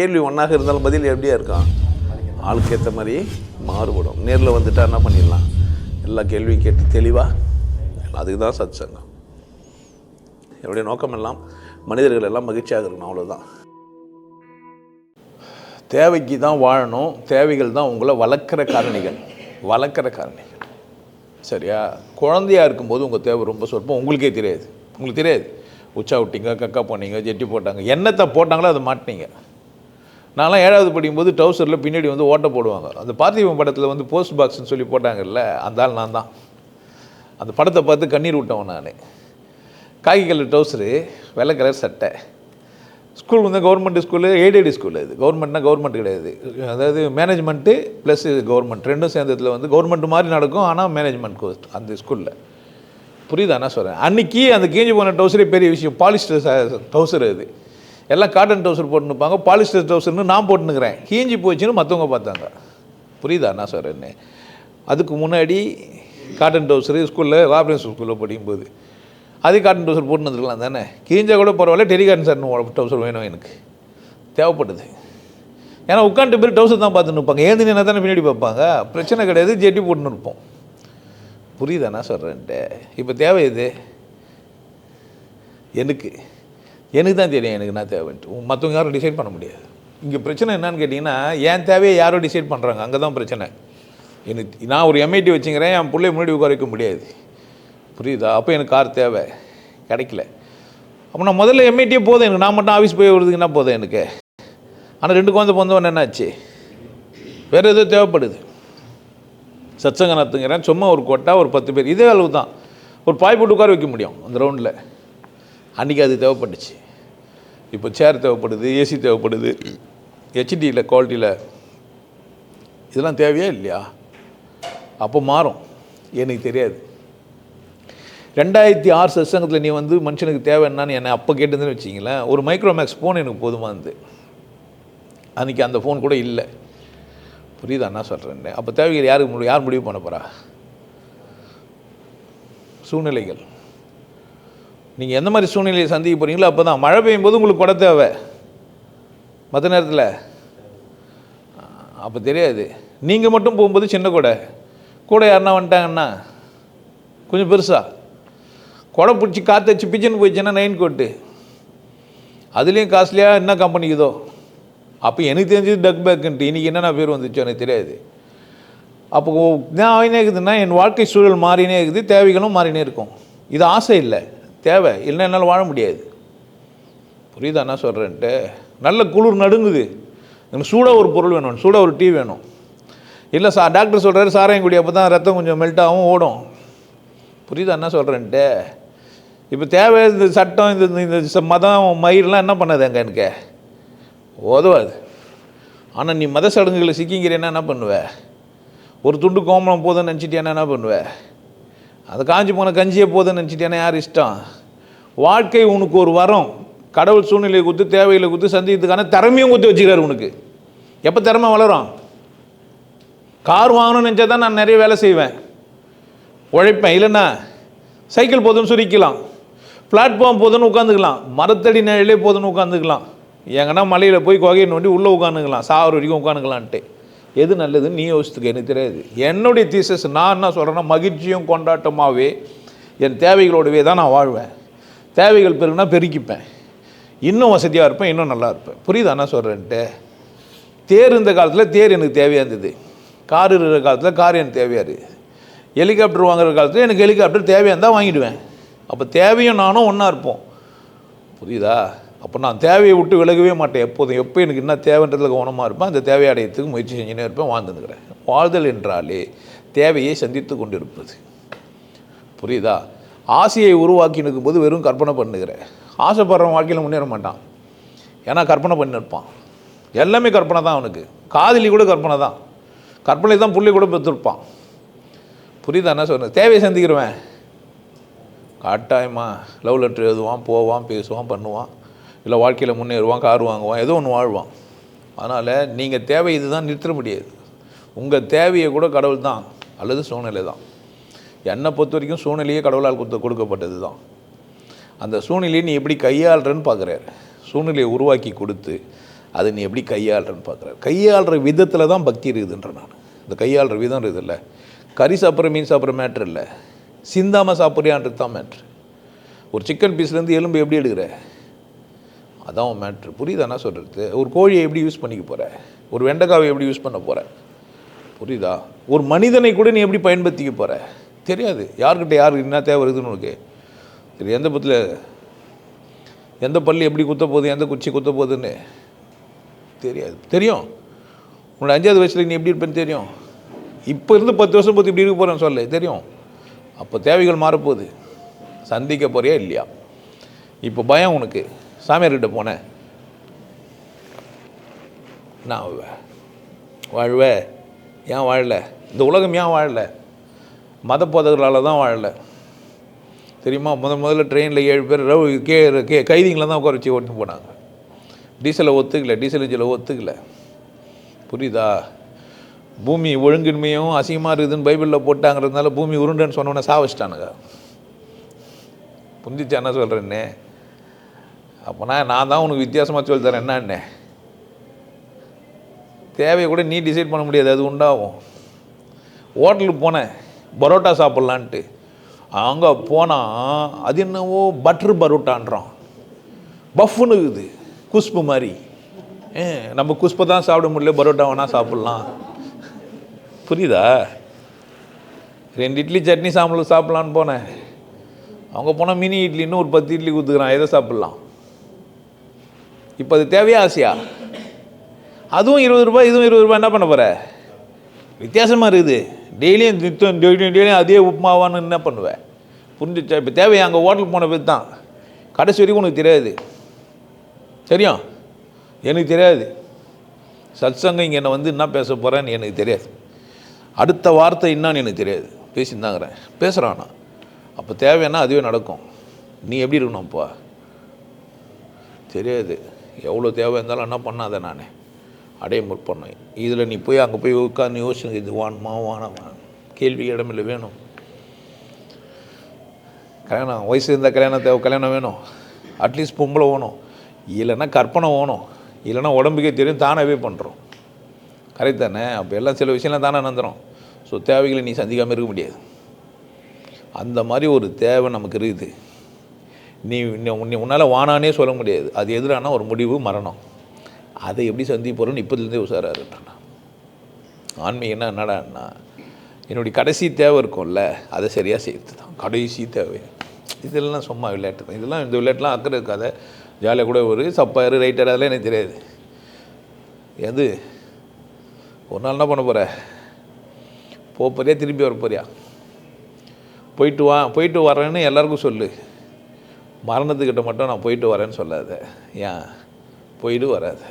கேள்வி ஒன்றாக இருந்தாலும் பதில் எப்படியா இருக்கான் ஆளுக்கு ஏற்ற மாதிரி மாறுபடும். நேரில் வந்துட்டா என்ன பண்ணிடலாம்? எல்லா கேள்வியும் கேட்டு தெளிவாக அதுக்கு தான் சத் சங்கம் என்னுடைய நோக்கம் எல்லாம் மனிதர்கள் எல்லாம் மகிழ்ச்சியாக இருக்கணும் அவ்வளோதான் தேவைக்கு தான் வாழணும் தேவைகள் தான் உங்களை வளர்க்குற காரணிகள். வளர்க்குற காரணிகள். சரியா? குழந்தையா இருக்கும்போது உங்கள் தேவை ரொம்ப சொற்பம். உங்களுக்கே தெரியாது. உங்களுக்கு தெரியாது. உச்சா விட்டீங்க கக்கா போனீங்க ஜெட்டி போட்டாங்க. என்னத்தை போட்டாங்களோ அதை மாட்டினீங்க. நான்லாம் ஏழாவது படிக்கும்போது டவுசரில் பின்னாடி வந்து ஓட்டை போடுவாங்க. அந்த பார்த்திபன் படத்தில் வந்து போஸ்ட் பாக்ஸ்னு சொல்லி போட்டாங்கல்ல அந்த ஆள் நான் தான் அந்த படத்தை பார்த்து கண்ணீர் விட்டவன் நான். காக்கி கலர் டவுசரு வெள்ளை கலர் சட்டை. ஸ்கூல் வந்து கவர்மெண்ட் ஸ்கூலு எய்டட் ஸ்கூல் இது கவர்மெண்ட்னா கவர்மெண்ட் கிடையாது. அதாவது மேனேஜ்மெண்ட்டு ப்ளஸ் கவர்மெண்ட் ரெண்டும் சேர்ந்ததில் வந்து கவர்மெண்ட் மாதிரி நடக்கும் ஆனால் மேனேஜ்மெண்ட் கோர்ஸ் அந்த ஸ்கூலில் புரியுதா நான் சொல்கிறேன் அன்னைக்கு அந்த கீஞ்சி போன டவுசரே பெரிய விஷயம். பாலிஸ்டர் ட்ரௌசர் அது. எல்லாம் காட்டன் ட்ரௌசர் போட்டுனுப்பாங்க பாலிஸ்டர் டவுசர்னு நான் போட்டுனுக்கிறேன் கீஞ்சி போச்சுன்னு மற்றவங்க பார்த்தாங்க. புரியுதா நான் சொல்கிறேன்னு அதுக்கு முன்னாடி காட்டன் டவுசரு ஸ்கூலில் ராபரன்ஸ் ஸ்கூலில் படிக்கும்போது அதே காட்டன் டவுசர் போட்டு வந்துருக்கலாம் தானே? கிழிஞ்சா கூட பரவாயில்ல டெலிகாட்டன் சார் டவுசர் வேணும் எனக்கு. தேவைப்படுது. ஏன்னா உட்காந்துட்டு பேர் டவுசர் தான் பார்த்துன்னு இருப்பாங்க. ஏந்து நின்று தானே பின்னாடி பார்ப்பாங்க? பிரச்சனை கிடையாது ஜெட்டி போட்டுன்னு இருப்போம். புரியுதா நான் சொல்கிறேன்ட்டு இப்போ தேவை இது எனக்கு எனக்கு தான் தெரியும் எனக்கு என்ன தேவைன்ட்டு மற்றவங்க யாரும் டிசைட் பண்ண முடியாது. இங்கே பிரச்சனை என்னன்னு கேட்டிங்கன்னா என் தேவையை யாரோ டிசைட் பண்ணுறாங்க அங்கே தான் பிரச்சனை. எனக்கு நான் ஒரு எம்ஐடி வச்சுக்கிறேன் என் பிள்ளை முன்னாடி உட்கார வைக்க முடியாது. புரியுதா? அப்போ எனக்கு கார் தேவை. கிடைக்கல. அப்போ நான் முதல்ல எம்ஐடியே போதும். எனக்கு நான் மட்டும் ஆஃபீஸ் போய் வருதுக்கு என்ன போதும் எனக்கு? ஆனால் ரெண்டு குழந்தை பிறந்தவன் என்னாச்சு வேறு எதுவும் தேவைப்படுது. சச்சங்க நடத்துங்கிறேன் சும்மா ஒரு கொட்டா ஒரு பத்து பேர். இதே அளவு தான் ஒரு பாய் போட்டு உட்கார வைக்க முடியும் அந்த ரவுண்டில் அன்றைக்கி அது தேவைப்பட்டுச்சு. இப்போ சேர் தேவைப்படுது ஏசி தேவைப்படுது ஹெச்டியில் குவாலிட்டியில் இதெல்லாம் தேவையா இல்லையா? அப்போ மாறும். எனக்கு தெரியாது. ரெண்டாயிரத்தி ஆறு சத்சங்கத்தில் நீ வந்து மனுஷனுக்கு தேவை என்னன்னு என்னை அப்போ கேட்டதுன்னு வச்சிங்களேன் ஒரு மைக்ரோமேக்ஸ் ஃபோன் எனக்கு போதுமா இருந்து அன்றைக்கி அந்த ஃபோன் கூட இல்லை. புரியுதா என்ன சொல்கிறேன் அப்போ தேவைகள் யாருக்கு யார் முடிவு பண்ண போகிறா சூழ்நிலைகள். நீங்கள் எந்த மாதிரி சூழ்நிலையை சந்திக்க போகிறீங்களோ அப்போ தான் மழை பெய்யும் போது உங்களுக்கு கொடை தேவை. மற்ற நேரத்தில் அப்போ தெரியாது. நீங்கள் மட்டும் போகும்போது சின்ன கொடை. கூட யாருன்னா வந்துட்டாங்கன்னா கொஞ்சம் பெருசா. கொடை பிடிச்சி காற்று வச்சு பிச்சுன்னு போயிடுச்சுன்னா நைன் கோட்டு. அதுலேயும் காஸ்ட்லியாக என்ன கம்பெனிக்குதோ அப்போ எனக்கு தெரிஞ்சது டக் பேக்குன்ட்டு இன்றைக்கி என்னென்ன பேர் வந்துச்சோ எனக்கு தெரியாது. அப்போ நான் ஆகினே இருக்குதுன்னா என் வாழ்க்கை சூழல் மாறினே இருக்குது தேவைகளும் மாறினே இருக்கும். இது ஆசை இல்லை. தேவை. இல்லைன்னா என்னால் வாழ முடியாது. புரியுதா என்ன சொல்கிறேன்ட்டு நல்ல குளிர் நடுங்குது. எனக்கு சூடாக ஒரு பொருள் வேணும். சூடாக ஒரு டீ வேணும். இல்லை சா டாக்டர் சொல்கிறாரு சாராயம் குடி அப்போ தான் ரத்தம் கொஞ்சம் மெல்ட்டாகவும் ஓடும். புரியுதா என்ன சொல்கிறேன்ட்டு இப்போ தேவை இந்த சட்டம் இந்த இந்த மதம் மயிரெலாம் என்ன பண்ணாது அங்கே எனக்கு? உதவாது ஆனால் நீ மத சடங்குகளை சிக்கிங்கிறேன்னா என்ன பண்ணுவ? ஒரு துண்டு கோமலம் போதும்னு நினச்சிட்டியானா என்ன பண்ணுவ? அது காஞ்சி போன கஞ்சியே போதுன்னு நினச்சிட்டியானா? யார் இஷ்டம்? வாழ்க்கை உனக்கு ஒரு வரம். கடவுள் சூழ்நிலையை கொடுத்து தேவைகளை கொடுத்து சந்திக்கிறதுக்கான திறமையும் கொடுத்து வச்சுக்கிறாரு உனக்கு. எப்போ திறமை வளரும்? கார் வாங்கணும்னு நினச்சா தான் நான் நிறைய வேலை செய்வேன். உழைப்பேன். இல்லைன்னா சைக்கிள் போதும்னு சுரிக்கலாம். பிளாட்ஃபார்ம் போதும்னு உட்காந்துக்கலாம். மரத்தடி நிழலே போதும்னு உட்காந்துக்கலாம். எங்கன்னா மலையில் போய் குகையை நோண்டி உள்ளே உட்காந்துக்கலாம். சாவர வரைக்கும் உட்காந்துக்கலான்ட்டு. எது நல்லதுன்னு நீ யோசித்துக்க எனக்கு தெரியாது. என்னுடைய தீசஸ் நான் என்ன சொல்கிறேன்னா மகிழ்ச்சியும் கொண்டாட்டமாகவே என் தேவைகளோடவே தான் நான் வாழ்வேன். தேவைகள் பெருகுனா பெருக்கிப்பேன். இன்னும் வசதியாக இருப்பேன் இன்னும் நல்லா இருப்பேன். புரியுதா என்ன சொல்கிறேன்ட்டு தேர் இருந்த காலத்தில் தேர் எனக்கு தேவையாக இருந்தது. கார் இருக்கிற காலத்தில் கார் எனக்கு தேவையாக இருக்குது ஹெலிகாப்டர் வாங்குற காலத்தில் எனக்கு ஹெலிகாப்டர் தேவையாக இருந்தால் வாங்கிடுவேன். அப்போ தேவையும் நானும் ஒன்றா இருப்போம். புரியுதா? அப்போ நான் தேவையை விட்டு விலகவே மாட்டேன். எப்போதும் எப்போ எனக்கு என்ன தேவைன்றதில் கவனமாக இருப்பேன் அந்த தேவையை அடையத்துக்கு முயற்சி செஞ்சுனே இருப்பேன் வாழ்ந்துருக்கிறேன் வாழ்தல் என்றாலே தேவையை சந்தித்து கொண்டிருப்பது. புரியுதா? ஆசையை உருவாக்கி போது வெறும் கற்பனை பண்ணுகிறேன். ஆசைப்படுறவன் வாழ்க்கையில் முன்னேற மாட்டான். ஏன்னா கற்பனை பண்ணிருப்பான். எல்லாமே கற்பனை தான் அவனுக்கு. காதலி கூட கற்பனை தான். கற்பனை தான் புள்ளி கூட பெற்றிருப்பான். புரியுதா? என்ன சொல்கிறேன் தேவையை சந்திக்கிறவன். கட்டாயமாக லவ் லெட்டர் எழுதுவான் போவான் பேசுவான் பண்ணுவான். இல்லை வாழ்க்கையில் முன்னேறுவான் கார் வாங்குவான் ஏதோ ஒன்று வாழ்வான். அதனால் நீங்கள் தேவை இதுதான் நிறுத்த முடியாது. உங்கள் தேவையை கூட கடவுள் தான் அல்லது சூழ்நிலை தான். என்னை பொறுத்த வரைக்கும் சூழ்நிலையே கடவுளால் கொடுத்து கொடுக்கப்பட்டது தான். அந்த சூழ்நிலையை நீ எப்படி கையாளுறன்னு பார்க்குறாரு. சூழ்நிலையை உருவாக்கி கொடுத்து அதை நீ எப்படி கையாளுறன்னு பார்க்குறாரு. கையாளுற விதத்தில் தான் பக்தி இருக்குதுன்ற நான். இந்த கையாளுற விதம் இருக்குதுல்ல கறி சாப்பிட்ற மீன் சாப்பிட்ற மேட்ரு இல்லை. சிந்தாமல் சாப்பிட்றியான்றது தான் மேட்ரு ஒரு சிக்கன் பீஸ்லேருந்து எலும்பு எப்படி எடுக்கிற? அதான் உன் மேட்ரு புரியுதா என்ன சொல்கிறது ஒரு கோழியை எப்படி யூஸ் பண்ணிக்க போகிற ஒரு வெண்டைக்காவை எப்படி யூஸ் பண்ண போகிற புரியுதா? ஒரு மனிதனை கூட நீ எப்படி பயன்படுத்திக்க போகிற தெரியாது. யார்கிட்ட யாருக்கு என்ன தேவை இருக்குதுன்னு உனக்கு சரி எந்த பத்தில் எந்த பள்ளி எப்படி குத்த போகுது எந்த குச்சி குத்த போகுதுன்னு தெரியாது. தெரியும். உன்னோட அஞ்சாவது வயசில் நீ எப்படி இருப்பேன்னு தெரியும். இப்போ இருந்து பத்து வருஷம் பற்றி இப்படி இருக்க போகிறேன்னு சொல்லு. தெரியும். அப்போ தேவைகள் மாறப்போகுது. சந்திக்க போறியா இல்லையா? இப்போ பயம் உனக்கு. சாமியார்கிட்ட போனேன். நான் வாழ்வேன். ஏன் வாழல? இந்த உலகம் ஏன் வாழல? மத போதகர்களால் தான் வாழலை. தெரியுமா? முத முதல்ல ட்ரெயினில் ஏழு பேர் ரவு கே கே கைதிங்களை தான் உட்கார வச்சு ஓட்டு போனாங்க. டீசலை ஒத்துக்கல டீசல் இன்ஜினை ஒத்துக்கல. புரியுதா? பூமி ஒழுங்கின்மையும் அசிங்கமாக இருக்குதுன்னு பைபிளில் போட்டாங்கிறதுனால பூமி உருண்டுன்னு சொன்னோன்னே சாவச்சிட்டானுங்க. புரிஞ்சிச்சா என்ன சொல்கிறேன்னே அப்போனா நான் தான் உனக்கு வித்தியாசமாக சொல்லி தரேன். என்னன்னே தேவையை கூட நீ டிசைட் பண்ண முடியாது. அது உண்டாகும். ஹோட்டலுக்கு போனேன். பரோட்டா சாப்பிட்லான்ட்டு. அங்கே போனால் அது என்னவோ பட்டர் பரோட்டான்றான். பஃப்னு இருக்குது. குஸ்பு மாதிரி. ஏ நம்ம குஷ்பை தான் சாப்பிட முடியல. பரோட்டா வேணால் சாப்பிட்லாம். புரியுதா? ரெண்டு இட்லி சட்னி சாம்பல் சாப்பிட்லான்னு போனேன். அவங்க போனால் மினி இட்லின்னு ஒரு பத்து இட்லி கொடுத்துக்குறான். எதை சாப்பிட்லாம்? இப்போ அது தேவையா ஆசையா? அதுவும் இருபது ரூபாய் இதுவும் இருபது ரூபாய் என்ன பண்ண போகிற வித்தியாசமாக இருக்குது. டெய்லியும் நித்தம் டெய்லியும் டெய்லியும் அதே உப்புமாவான்னு என்ன பண்ணுவேன் புரிஞ்சு இப்போ தேவையா? அங்கே ஹோட்டலுக்கு போன பேர் தான். கடைசி வரைக்கும் உனக்கு தெரியாது. தெரியும்? எனக்கு தெரியாது. சத்சங்கம் இங்கே என்னை வந்து என்ன பேச போகிறேன்னு எனக்கு தெரியாது. அடுத்த வார்த்தை என்னான்னு எனக்கு தெரியாது. பேசியிருந்தாங்கிறேன் பேசுகிறான் நான் அப்போ தேவைன்னா அதுவே நடக்கும். நீ எப்படி இருக்கணும்ப்பா தெரியாது. எவ்வளோ தேவை இருந்தாலும் என்ன பண்ணாத நான். அடைய முற்பண்ணேன் இதில் நீ போய் அங்கே போய் உட்காந்து யோசிச்சு இது வாணுமா வானமா கேள்வி இடமில்லை வேணும். கல்யாணம் வயசு இருந்தால் கல்யாணம் தேவை கல்யாணம் வேணும். அட்லீஸ்ட் பொம்பளை வேணும். இல்லைன்னா கற்பனை வேணும். இல்லைன்னா உடம்புக்கே தெரியும் தானாகவே பண்ணுறோம். கரெக்ட் தானே? அப்போ எல்லாம் சில விஷயம்லாம் தானே நந்துடும் ஸோ தேவைகளை நீ சந்திக்காமல் இருக்க முடியாது. அந்த மாதிரி ஒரு தேவை நமக்கு இருக்குது. நீ உன்னால் வானானே சொல்ல முடியாது. அது எதிரான ஒரு முடிவு மரணம். அதை எப்படி சந்திப்போறோன்னு இப்போதுலேருந்தே உஷாராக இருக்கேன் ஆன்மீகம்னா என்னடான்னா என்னுடைய கடைசி தேவை இருக்கும்ல அதை சரியாக சேர்த்து தான் கடைசி தேவை. இதெல்லாம் சும்மா விளையாட்டு தான். இதெல்லாம் இந்த விளையாட்டுலாம் அக்கறை இருக்காத. ஜாலியாக கூட ஒரு சப்பாரு ரைட்டர் அதெல்லாம் எனக்கு தெரியாது. எது? ஒரு நாள் என்ன பண்ண போகிற போக போறியா திரும்பி வர போறியா? போயிட்டு வா போயிட்டு வரேன்னு எல்லாருக்கும் சொல்லு. மரணத்துக்கிட்ட மட்டும் நான் போயிட்டு வரேன்னு சொல்லாத. ஏன்? போயிட்டு வராத.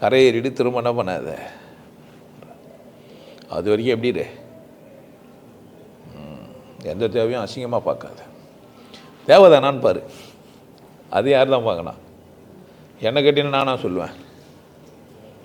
கரையேறிட்டு திரும்ப என்ன பண்ணாத. அது வரைக்கும் எப்படி இரு? எந்த தேவையும் அசிங்கமாக பார்க்காத. தேவைதானான்னு பாரு. அது யார் தான் பார்க்கணும் என்ன கேட்டீங்கன்னா நானாக சொல்லுவேன்.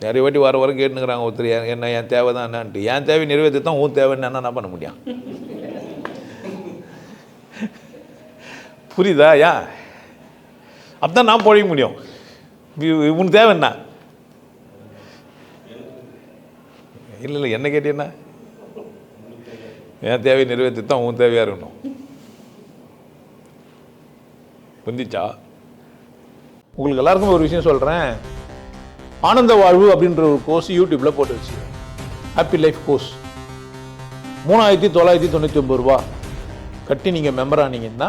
நிறைய வாட்டி வர வர கேட்டுனுக்குறாங்க ஒருத்தர் என்ன என் தேவை தான் என்னான்ட்டு. என் தேவை நிறைவேற்றி தான் உன் தேவைன்னு என்ன பண்ண முடியும்? புரியுதா? யா. அப்பதான் நான் பொழைக்க முடியும். உனக்கு உன் தேவை என்ன? இல்லை இல்லை என்ன கேட்டீங்கன்னா என் தேவையை நிறைவேற்றி தான் உன் தேவையாக இருக்கணும். புரிஞ்சிச்சா? உங்களுக்கு எல்லாருக்கும் ஒரு விஷயம் சொல்கிறேன் ஆனந்த வாழ்வு அப்படின்ற ஒரு கோர்ஸ் யூடியூப்பில் போட்டு வச்சு ஹாப்பி லைஃப் கோர்ஸ் மூணாயிரத்தி தொள்ளாயிரத்தி தொண்ணூற்றி ஒம்பது ரூபா. கட்டி நீங்கள் மெம்பர் ஆனீங்கன்னா